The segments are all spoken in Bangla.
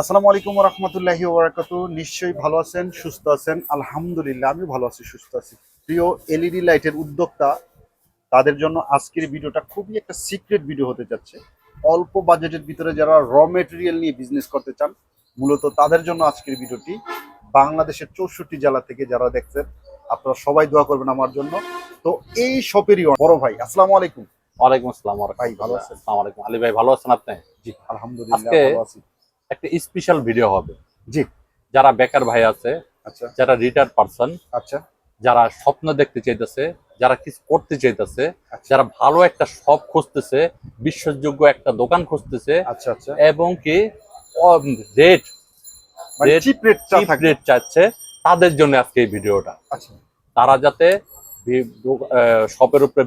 আসসালামু আলাইকুম রহমতুল্লাহি ওবরাকাতু। নিশ্চয়ই ভালো আছেন সুস্থ আছেন। আলহামদুলিল্লাহ আমি ভালো আছি সুস্থ আছি। প্রিয় এলইডি লাইটের উদ্যোক্তা তাদের জন্য আজকের ভিডিওটা খুবই একটা সিক্রেট ভিডিও হতে যাচ্ছে। অল্প বাজেটের ভিতরে যারা র মেটেরিয়াল নিয়ে বিজনেস করতে চান মূলত তাদের জন্য আজকের ভিডিওটি বাংলাদেশের চৌষট্টি জেলা থেকে যারা দেখছেন আপনারা সবাই দোয়া করবেন আমার জন্য। তো এই শপেরই বড় ভাই আসসালামু আলাইকুম। ওয়ালাইকুম আসসালাম ভাই, ভালো আছেন? আসসালামু আলাইকুম। আলী ভাই ভালো আছেন আপনি? জি আলহামদুলিল্লাহ ভালো আছি। একটা স্পেশাল ভিডিও হবে। জি। যারা বেকার ভাই আছে আচ্ছা। যারা রিটায়ার পারসন আচ্ছা। যারা স্বপ্ন দেখতে চাইতেছে যারা কিছু করতে চাইতেছে আচ্ছা। যারা ভালো একটা শপ খুঁজতেছে বিশ্বাসযোগ্য একটা দোকান খুঁজতেছে আচ্ছা আচ্ছা। এবং কি রেট মানে রেট চাচ্ছে তাদের জন্য আজকে এই ভিডিওটা আচ্ছা। তারা যাতে শপের উপরে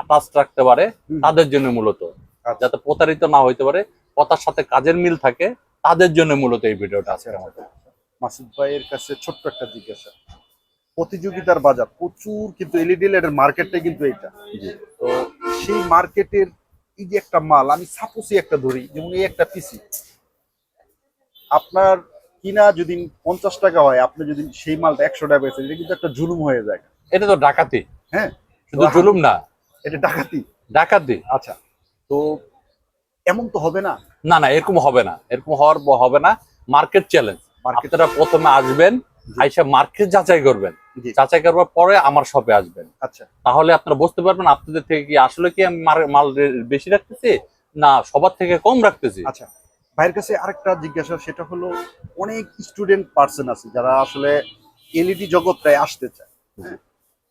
আটাচ রাখতে পারে তাদের জন্য মূলত। আচ্ছা। যাতে প্রতারিত না হইতে পারে কথার সাথে কাজের মিল থাকে তাদের জন্য মূলত এই ভিডিওটা আচ্ছা। আজকে আমাদের মাসুদ ভাইয়ের কাছে ছোট্ট একটা জিজ্ঞাসা। প্রতিযোগিতার বাজার প্রচুর কিন্তু এলইডি লাইটের মার্কেটটা কিন্তু এটা তো সেই মার্কেটের এই যে একটা মাল আমি সাপোসই একটা ধরি যেমন এই একটা পিসি আপনার কিনা যদি পঞ্চাশ টাকা হয় আপনি যদি সেই মালটা একশো টাকা পেয়েছেন এটা কিন্তু একটা জুলুম হয়ে যায়। এটা তো ডাকাতি। হ্যাঁ। শুধু জুলুম না। এটা ডাকাতি। ডাকাতি। আচ্ছা। তো এমন তো হবে না। না না এরকম হবে না। এরকম হওয়ার হবে না। মার্কেট চ্যালেঞ্জ মার্কেট আপনারা প্রথমে আসবেন আইসা মার্কেট যাচাই করবেন। যাচাই করবার পরে আমার শপে আসবেন। আচ্ছা। তাহলে আপনারা বুঝতে পারবেন আপনাদের থেকে কি আসলে কি আমি মাল বেশি রাখতেছি না সবার থেকে কম রাখতেছি? আচ্ছা। ভাইয়ের কাছে আরেকটা জিজ্ঞাসা সেটা হলো অনেক স্টুডেন্ট পার্সন আছে যারা আসলে এলইডি জগৎটায় আসতে চায়। হ্যাঁ?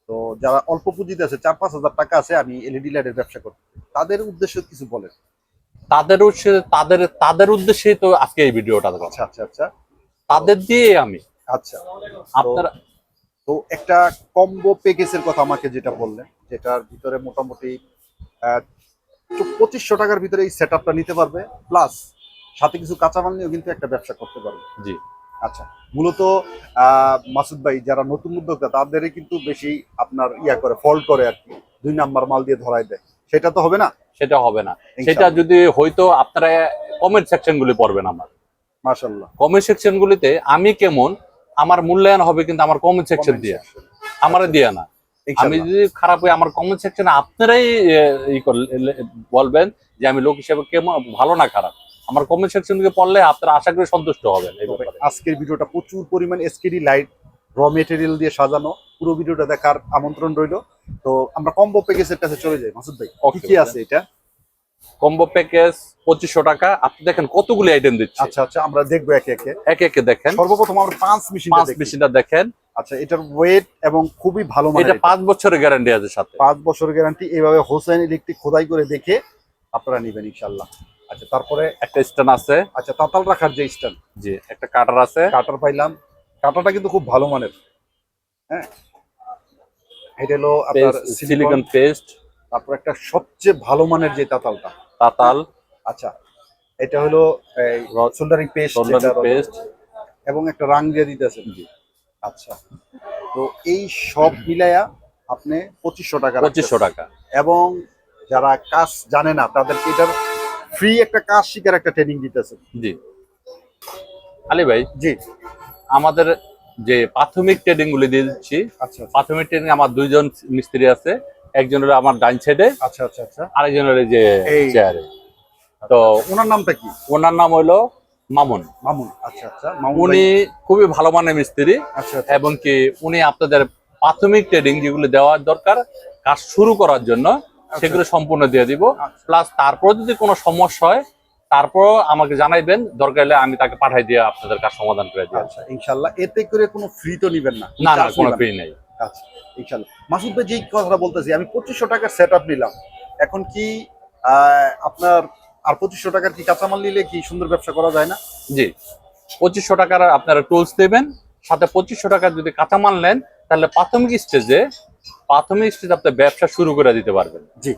তো যারা অল্প পুঁজিতে আছে চার পাঁচ হাজার টাকা আছে আমি এলইডি লাইটের ব্যবসা করতে তাদের উদ্দেশ্যে কিছু বলেন। তাদের তাদের তাদের উদ্দেশ্যেই তো আজকে এই ভিডিওটা আচ্ছা আচ্ছা আচ্ছা। তাদের দিয়ে আমি। আচ্ছা। আপনারা তো একটা কম্বো প্যাকেজের কথা আমাকে যেটা বললেন যেটার ভিতরে মোটামুটি পঁচিশশো টাকার ভিতরে এই সেট নিতে পারবে প্লাস সাথে কিছু কাঁচামাল নিয়েও কিন্তু একটা ব্যবসা করতে পারবে। জি। আচ্ছা মূলত আহ, মাসুদ ভাই যারা নতুন উদ্যোক্তা তাদেরই কিন্তু বেশি আপনার ইয়া করে ফল্ট করে আর কি। দুই নাম্বার মাল দিয়ে ধরাই দেয়। সেটা তো হবে না? সেটা হবে না। সেটা যদি হয়তো আপনারা কমেন্ট সেকশন গুলি পড়বেন আমার। মাশাল্লাহ কমেন্ট সেকশন গুলিতে আমি কেমন আমার মূল্যায়ন হবে কিন্তু আমার কমেন্ট সেকশন দিয়ে। আমার দিয়ে না। আমি যদি খারাপ হই আমার কমেন্ট সেকশনে আপনারাই বলবেন যে আমি লোক হিসেবে কেমন ভালো না খারাপ। আমার কমেন্ট সেকশন থেকে পড়লে আপনারা আশা করি সন্তুষ্ট হবেন আজকের ভিডিওটা প্রচুর পরিমাণ এসকেডি লাইট র মেটেরিয়াল দিয়ে সাজানো। পুরো ভিডিওটা দেখার আমন্ত্রণ রইল। তো আমরা কম্বো প্যাকেজের কাছে চলে যাই মাসুদ ভাই। কি কি আছে এটা? কম্বো প্যাকেজ পঁচিশশো টাকা। আপনি দেখেন কতগুলি আইটেম দিচ্ছে। আচ্ছা আচ্ছা আমরা দেখব একে একে। একে একে দেখেন। সর্বপ্রথম আমরা পাঁচ মেশিন পাঁচ মেশিনটা দেখেন। আচ্ছা এটার ওয়েট এবং খুবই ভালো এটা এটা। পাঁচ বছরের গ্যারান্টি আছে সাথে। পাঁচ বছরের গ্যারান্টি এইভাবে হোসেন ইলেকট্রিক খোদাই করে দেখে আপনারা নেবেন ইনশাল্লাহ আচ্ছা তারপরে একটা স্ট্যান্ড আছে। আচ্ছা তাতাল রাখার যে স্ট্যান্ড জি একটা কাটার আছে। কাটার পাইলাম। কাটারটা কিন্তু খুব ভালো মানের। হ্যাঁ? এটা হলো আপনার সিলিকন পেস্ট তারপর একটা সবচেয়ে ভালো মানের যে তাতালটা। তাতাল। আচ্ছা এটা হলো সোল্ডারিং পেস্ট পেস্ট এবং একটা রাং দিয়ে দিতেছে জি। আচ্ছা তো এই সব মিলায়া আপনি পঁচিশশো টাকা পঁচিশশো টাকা। এবং যারা কাজ জানে না তাদেরকে এটার ফ্রি একটা কাজ শিকার একটা ট্রেনিং দিতেছে জি। আলী ভাই জি। আমাদের যে প্রাথমিক ট্রেনিং গুলি দিয়ে দিচ্ছি। আচ্ছা আচ্ছা। প্রাথমিক ট্রেনিং আমার দুইজন মিস্ত্রি আছে। একজন হলো আমার ডাইন সাইডে আচ্ছা আচ্ছা আচ্ছা। আরেকজন যে। চেয়ারে তো ওনার নামটা কি? ওনার নাম হলো মামুন। মামুন আচ্ছা আচ্ছা। উনি খুবই ভালো মানের মিস্ত্রি। আচ্ছা এবং কি উনি আপনাদের প্রাথমিক ট্রেনিং যেগুলো দেওয়ার দরকার কাজ শুরু করার জন্য সেগুলো সম্পূর্ণ দিয়ে দিব। প্লাস তারপর যদি কোনো সমস্যা হয় তারপর আমাকে জানাইবেন দরকার হলে আমি তাকে পাঠাই দিয়ে আপনাদের কাজ সমাধান করে দিই। আচ্ছা ইনশাল্লাহ। এতে করে কোনো ফ্রি তো নিবেন না? না না কোনো নিবেন ফি নেই। আচ্ছা ইনশাল্লাহ। মাসুদ ভাই যেই কথাটা বলতেছি আমি পঁচিশশো টাকার সেট আপ নিলাম। এখন কি আপনার আর পঁচিশশো টাকার কি কাঁচামাল নিলে কি সুন্দর ব্যবসা করা যায় না? জি। পঁচিশশো টাকার আপনারা টুলস দেবেন সাথে পঁচিশশো টাকার যদি কাঁচামাল নেন তাহলে প্রাথমিক স্টেজে প্রাথমিক স্টেজে আপনি ব্যবসা শুরু করে দিতে পারবেন। জি।